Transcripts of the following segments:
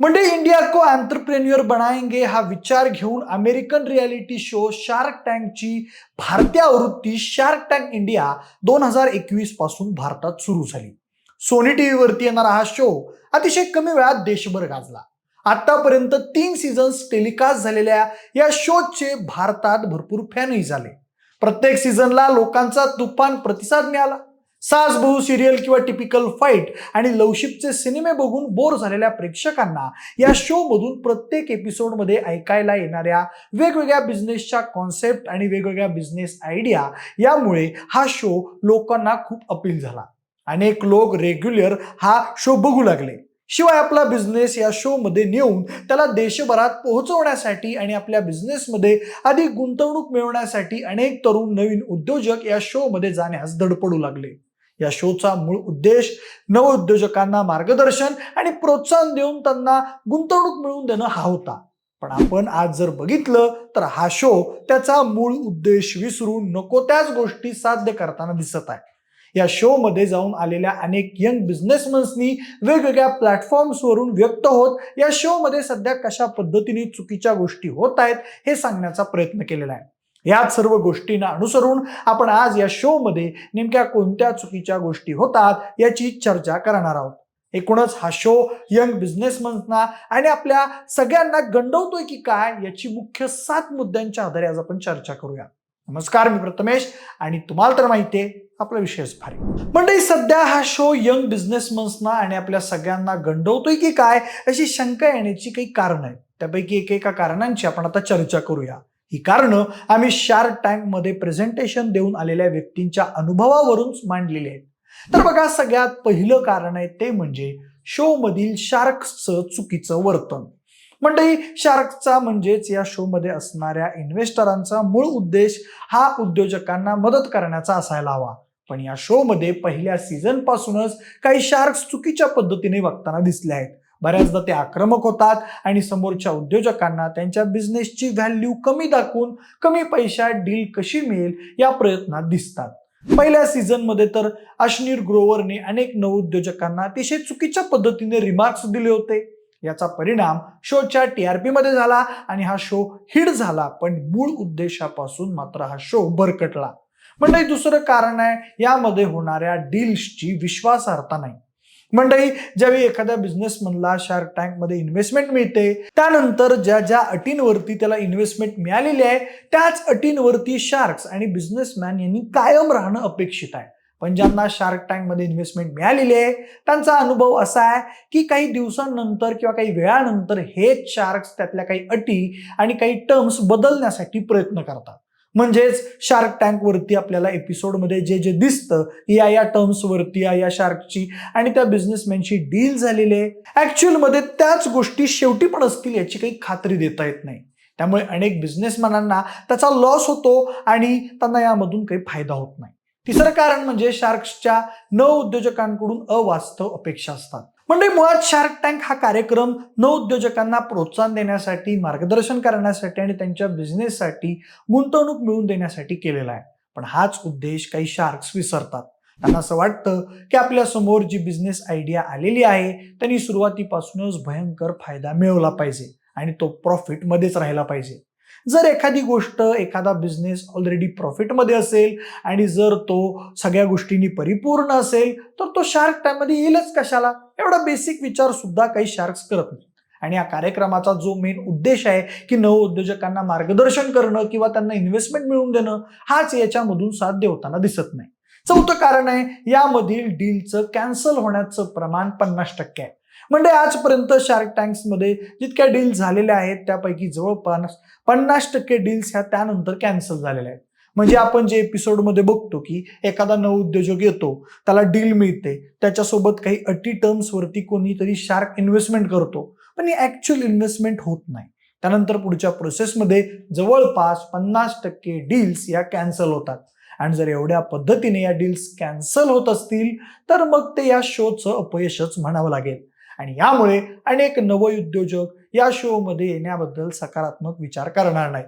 म्हणजे इंडिया को एंटरप्रेन्युअर बनाएंगे हा विचार घेऊन अमेरिकन रियालिटी शो शार्क टँकची भारतीय आवृत्ती शार्क टँक इंडिया दोन हजार एकवीसपासून भारतात सुरू झाली. सोनी टीव्हीवरती येणारा हा शो अतिशय कमी वेळात देशभर गाजला. आतापर्यंत तीन सीझन्स टेलिकास्ट झालेल्या या शोचे भारतात भरपूर फॅनही झाले. प्रत्येक सीझनला लोकांचा तुफान प्रतिसाद मिळाला. सास बहु सिरियल किंवा टिपिकल फाईट आणि लवशिपचे सिनेमे बघून बोर झालेल्या प्रेक्षकांना या शो मधून प्रत्येक एपिसोडमध्ये ऐकायला येणाऱ्या वेगवेगळ्या बिझनेसच्या कॉन्सेप्ट आणि वेगवेगळ्या बिझनेस आयडिया यामुळे हा शो लोकांना खूप अपील झाला. अनेक लोक रेग्युलर हा शो बघू लागले. शिवाय आपला बिझनेस या शो मध्ये नेऊन त्याला देशभरात पोहोचवण्यासाठी आणि आपल्या बिझनेसमध्ये अधिक गुंतवणूक मिळवण्यासाठी अनेक तरुण नवीन उद्योजक या शो मध्ये जाण्यास धडपडू लागले. या शोचा मूळ उद्देश नवउद्योजकांना मार्गदर्शन आणि प्रोत्साहन देऊन त्यांना गुंतवणूक मिळवून देणं हा होता. पण आपण आज जर बघितलं तर हा शो त्याचा मूळ उद्देश विसरून नको त्याच गोष्टी साध्य करताना दिसत आहे. या शो मध्ये जाऊन आलेल्या अनेक यंग बिझनेसमन्सनी वेगवेगळ्या प्लॅटफॉर्म्सवरून व्यक्त होत या शो मध्ये सध्या कशा पद्धतीने चुकीच्या गोष्टी होत आहेत हे सांगण्याचा प्रयत्न केलेला आहे. ह्याच सर्व गोष्टींना अनुसरून आपण आज या शो मध्ये नेमक्या कोणत्या चुकीच्या गोष्टी होतात याची चर्चा करणार आहोत. एकूणच हा शो यंग बिझनेसमन्सना आणि आपल्या सगळ्यांना गंडवतोय की काय याची मुख्य सात मुद्द्यांच्या आधारे आज आपण चर्चा करूया. नमस्कार मी प्रथमेश आणि तुम्हाला तर माहिती आहे आपला विषयच भारी. मंडळी सध्या हा शो यंग बिझनेसमन्सना आणि आपल्या सगळ्यांना गंडवतोय की काय अशी शंका येण्याची काही कारण आहेत. त्यापैकी एकेका कारणांची आपण आता चर्चा करूया. ही कारणं आम्ही शार्क टँकमध्ये प्रेझेंटेशन देऊन आलेल्या व्यक्तींच्या अनुभवावरून मांडलेली आहेत. तर बघा सगळ्यात पहिलं कारण आहे ते म्हणजे शो मधील शार्कचं चुकीचं वर्तन. मंडळी शार्कचा म्हणजेच या शो मध्ये असणाऱ्या इन्व्हेस्टरांचा मूळ उद्देश हा उद्योजकांना मदत करण्याचा असायला हवा. पण या शो मध्ये पहिल्या सीझन पासूनच काही शार्क्स चुकीच्या पद्धतीने वागताना दिसले आहेत. बऱ्याचदा ते आक्रमक होतात आणि समोरच्या उद्योजकांना त्यांच्या बिझनेसची व्हॅल्यू कमी दाखवून कमी पैशात डील कशी मिळेल या प्रयत्नात दिसतात. पहिल्या सीझनमध्ये तर अश्नीर ग्रोवरने अनेक नवउद्योजकांना अतिशय चुकीच्या पद्धतीने रिमार्क्स दिले होते. याचा परिणाम शोच्या टीआरपी मध्ये झाला आणि हा शो हिट झाला पण मूळ उद्देशापासून मात्र हा शो भरकटला. म्हणजे दुसरं कारण आहे यामध्ये होणाऱ्या डील्सची विश्वासार्हता नाही. मंडळी ज्यावेळी एखाद्या बिझनेसमनला शार्क टँकमध्ये इन्व्हेस्टमेंट मिळते त्यानंतर ज्या ज्या अटींवरती त्याला इन्व्हेस्टमेंट मिळालेली आहे त्याच अटींवरती शार्क्स आणि बिझनेसमॅन यांनी कायम राहणं अपेक्षित आहे. पण ज्यांना शार्क टँकमध्ये इन्व्हेस्टमेंट मिळालेली आहे त्यांचा अनुभव असा आहे की काही दिवसांनंतर किंवा काही वेळानंतर हेच शार्क्स त्यातल्या काही अटी आणि काही टर्म्स बदलण्यासाठी प्रयत्न करतात. म्हणजेच शार्क टँक वरती आपल्याला एपिसोडमध्ये जे जे दिसतं या या टर्म्स वरती या या शार्कची आणि त्या बिझनेसमॅनशी डील झालेली आहे. ऍक्च्युअलमध्ये त्याच गोष्टी शेवटी पण असतील याची काही खात्री देता येत नाही. त्यामुळे अनेक बिझनेसमॅनांना त्याचा लॉस होतो आणि त्यांना यामधून काही फायदा होत नाही. तिसरं कारण म्हणजे शार्क्सच्या न उद्योजकांकडून अवास्तव अपेक्षा असतात. म्हणजे मुळात शार्क टँक हा कार्यक्रम नवउद्योजकांना प्रोत्साहन देण्यासाठी मार्गदर्शन करण्यासाठी आणि त्यांच्या बिझनेससाठी गुंतवणूक मिळवून देण्यासाठी केलेला आहे. पण हाच उद्देश काही शार्क्स विसरतात. त्यांना असं वाटतं की आपल्यासमोर जी बिझनेस आयडिया आलेली आहे त्यांनी सुरुवातीपासूनच भयंकर फायदा मिळवला पाहिजे आणि तो प्रॉफिट मध्येच राहिला पाहिजे. जर एखादी गोष्ट एखादा बिझनेस ऑलरेडी प्रॉफिटमध्ये असेल आणि जर तो सगळ्या गोष्टींनी परिपूर्ण असेल तर तो शार्क टाईममध्ये येईलच कशाला? एवढा बेसिक विचार सुद्धा काही शार्क्स करत नाही. आणि या कार्यक्रमाचा जो मेन उद्देश आहे की नवउद्योजकांना मार्गदर्शन करणं किंवा त्यांना इन्व्हेस्टमेंट मिळवून देणं हाच याच्यामधून साध्य होताना दिसत नाही. चौथं कारण आहे यामधील डीलचं कॅन्सल होण्याचं प्रमाण पन्नास टक्के आहे. म्हणजे आजपर्यंत शार्क टँक्समध्ये जितक्या डील झालेल्या आहेत त्यापैकी जवळपास पन्नास टक्के डील्स ह्या त्यानंतर कॅन्सल झालेल्या आहेत. म्हणजे आपण जे एपिसोडमध्ये बघतो की एखादा नवउद्योजक येतो त्याला डील मिळते त्याच्यासोबत काही अटी टर्म्स वरती कोणीतरी शार्क इन्व्हेस्टमेंट करतो पण ही ऍक्च्युअल इन्व्हेस्टमेंट होत नाही. त्यानंतर पुढच्या प्रोसेसमध्ये जवळपास पन्नास टक्के डील्स या कॅन्सल होतात. आणि जर एवढ्या पद्धतीने या डील्स कॅन्सल होत असतील तर मग ते या शोचं अपयशच म्हणावं लागेल. आणि यामुळे अनेक नवउद्योजक या शो मध्ये येण्याबद्दल सकारात्मक विचार करणार नाहीत.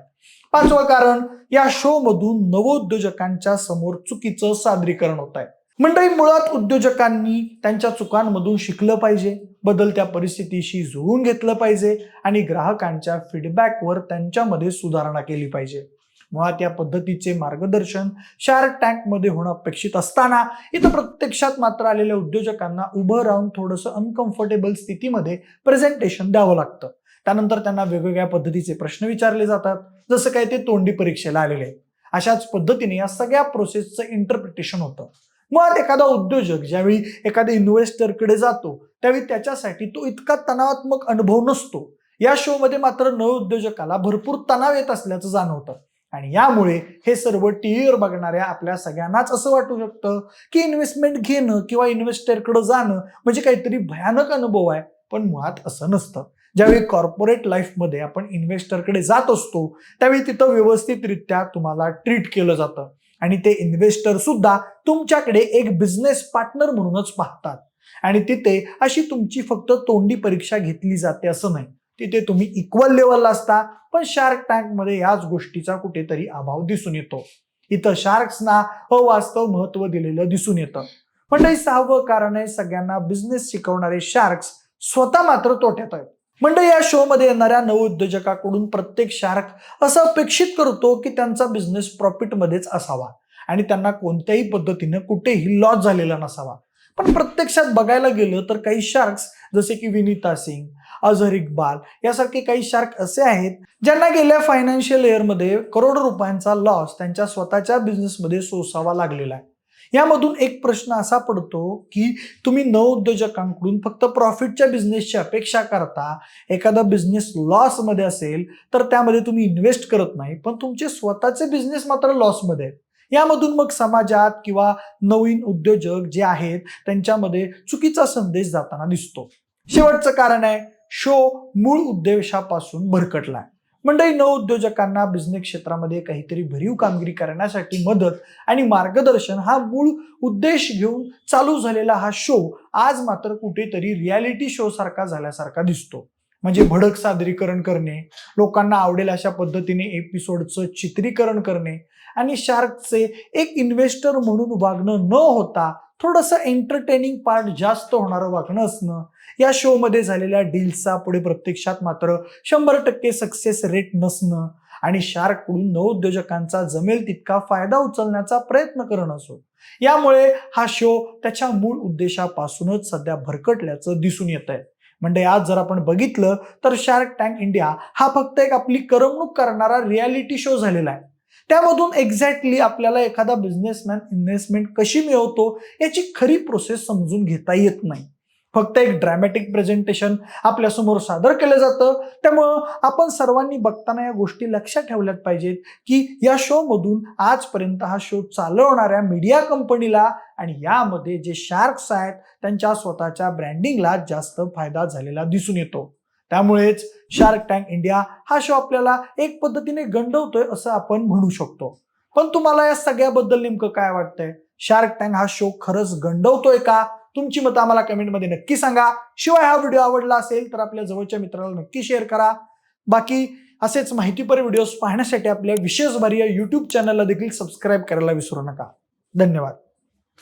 पाचवं कारण या शो मधून नवोद्योजकांच्या समोर चुकीचं सादरीकरण होत आहे मंडळी मुळात उद्योजकांनी त्यांच्या चुकांमधून शिकलं पाहिजे बदलत्या परिस्थितीशी जुळवून घेतलं पाहिजे आणि ग्राहकांच्या फीडबॅकवर त्यांच्यामध्ये सुधारणा केली पाहिजे. मुळात या पद्धतीचे मार्गदर्शन शार्क टँकमध्ये होणं अपेक्षित असताना इथं प्रत्यक्षात मात्र आलेल्या उद्योजकांना उभं राहून थोडंसं अनकम्फर्टेबल स्थितीमध्ये प्रेझेंटेशन द्यावं लागतं. त्यानंतर त्यांना वेगवेगळ्या पद्धतीचे प्रश्न विचारले जातात. जसं काय ते तोंडी परीक्षेला आलेले आहेत. अशाच पद्धतीने या सगळ्या प्रोसेसचं इंटरप्रिटेशन होतं. मुळात एखादा उद्योजक ज्यावेळी एखाद्या इन्व्हेस्टरकडे जातो त्यावेळी त्याच्यासाठी तो इतका तणावात्मक अनुभव नसतो. या शोमध्ये मात्र नवउद्योजकाला भरपूर तणाव येत असल्याचं जाणवतं. आणि यामुळे हे सर्व टीव्हीवर बघणाऱ्या आपल्या सगळ्यांनाच असं वाटू शकतं की इन्व्हेस्टमेंट घेणं किंवा इन्व्हेस्टरकडे जाणं म्हणजे काहीतरी भयानक अनुभव आहे. पण मुळात असं नसतं. ज्यावेळी कॉर्पोरेट लाईफमध्ये आपण इन्व्हेस्टरकडे जात असतो त्यावेळी तिथं व्यवस्थितरित्या तुम्हाला ट्रीट केलं जातं. आणि ते इन्व्हेस्टर सुद्धा तुमच्याकडे एक बिझनेस पार्टनर म्हणूनच पाहतात. आणि तिथे अशी तुमची फक्त तोंडी परीक्षा घेतली जाते असं नाही. तिथे तुम्ही इक्वल लेवलला असता पण शार्क टँकमध्ये याच गोष्टीचा कुठेतरी अभाव दिसून येतो. इथं शार्क्सना अवास्तव महत्त्व दिलेलं दिसून येतं. पण हे सहावं कारण आहे सगळ्यांना बिझनेस शिकवणारे शार्क्स स्वतः मात्र तोट्यात आहेत. म्हणजे या शो मध्ये येणाऱ्या नवउद्योजकाकडून प्रत्येक शार्क असं अपेक्षित करतो की त्यांचा बिझनेस प्रॉफिटमध्येच असावा आणि त्यांना कोणत्याही पद्धतीनं कुठेही लॉस झालेला नसावा. पण प्रत्यक्षात बघायला गेलं तर काही शार्क्स जसे की विनीता सिंग अझहर इक्बाल यासारखे काही शार्क असे आहेत ज्यांना गेल्या फायनान्शियल इयरमध्ये करोडो रुपयांचा लॉस त्यांच्या स्वतःच्या बिझनेसमध्ये सोसावा लागलेला आहे. यामधून एक प्रश्न असा पडतो की तुम्ही नवउद्योजकांकडून फक्त प्रॉफिटच्या बिझनेसची अपेक्षा करता एखादा बिझनेस लॉसमध्ये असेल तर त्यामध्ये तुम्ही इन्व्हेस्ट करत नाही पण तुमचे स्वतःचे बिझनेस मात्र लॉसमध्ये आहेत. यामधून मग समाजात किंवा नवीन उद्योजक जे आहेत त्यांच्यामध्ये चुकीचा संदेश जाताना दिसतो. शेवटचं कारण आहे शो मूळ उद्देशापासून भरकटला. मंडळी नवउद्योजकांना बिझनेस क्षेत्रामध्ये काहीतरी भरीव कामगिरी करण्यासाठी मदत आणि मार्गदर्शन हा मूळ उद्देश घेऊन चालू झालेला हा शो आज मात्र कुठेतरी रियालिटी शो सारखा झाल्यासारखा दिसतो. म्हणजे भडक सादरीकरण करणे लोकांना आवडेल अशा पद्धतीने एपिसोडचं चित्रीकरण करणे आणि शार्कचे एक इन्व्हेस्टर म्हणून वागणं न होता थोडंसं एंटरटेनिंग पार्ट जास्त होणारं वागणं असणं या शोमध्ये झालेल्या डील्सचा पुढे प्रत्यक्षात मात्र शंभर टक्के सक्सेस रेट नसणं आणि शार्ककडून नवउद्योजकांचा जमेल तितका फायदा उचलण्याचा प्रयत्न करणं असो. यामुळे हा शो त्याच्या मूळ उद्देशापासूनच सध्या भरकटल्याचं दिसून येत आहे म्हणजे आज जर आपण बघितलं तर शार्क टँक इंडिया हा फक्त एक आपली करमणूक करणारा रियालिटी शो झालेला आहे. त्यामधून एक्झॅक्टली आपल्याला एखादा बिझनेसमॅन इन्व्हेस्टमेंट कशी मिळवतो याची खरी प्रोसेस समजून घेता येत नाही. फक्त एक ड्रॅमॅटिक प्रेझेंटेशन आपल्यासमोर सादर केलं जातं. त्यामुळं आपण सर्वांनी बघताना या गोष्टी लक्षात ठेवल्यात पाहिजेत की या शो मधून आजपर्यंत हा शो चालवणाऱ्या मीडिया कंपनीला आणि यामध्ये जे शार्क्स आहेत त्यांच्या स्वतःच्या ब्रँडिंगला जास्त फायदा झालेला दिसून येतो. त्यामुळेच शार्क टँक इंडिया हा शो आपल्याला एक पद्धतीने गंडवतोय असं आपण म्हणू शकतो. पण तुम्हाला या सगळ्याबद्दल नेमकं काय वाटतंय? शार्क टँक हा शो खरंच गंडवतोय का? तुमची मतं आम्हाला कमेंटमध्ये नक्की सांगा. शिवाय हा व्हिडिओ आवडला असेल तर आपल्या जवळच्या मित्राला नक्की शेअर करा. बाकी असेच माहितीपर व्हिडिओज पाहण्यासाठी आपल्या विशेष भारी या युट्यूब चॅनलला देखील सबस्क्राईब करायला विसरू नका. धन्यवाद.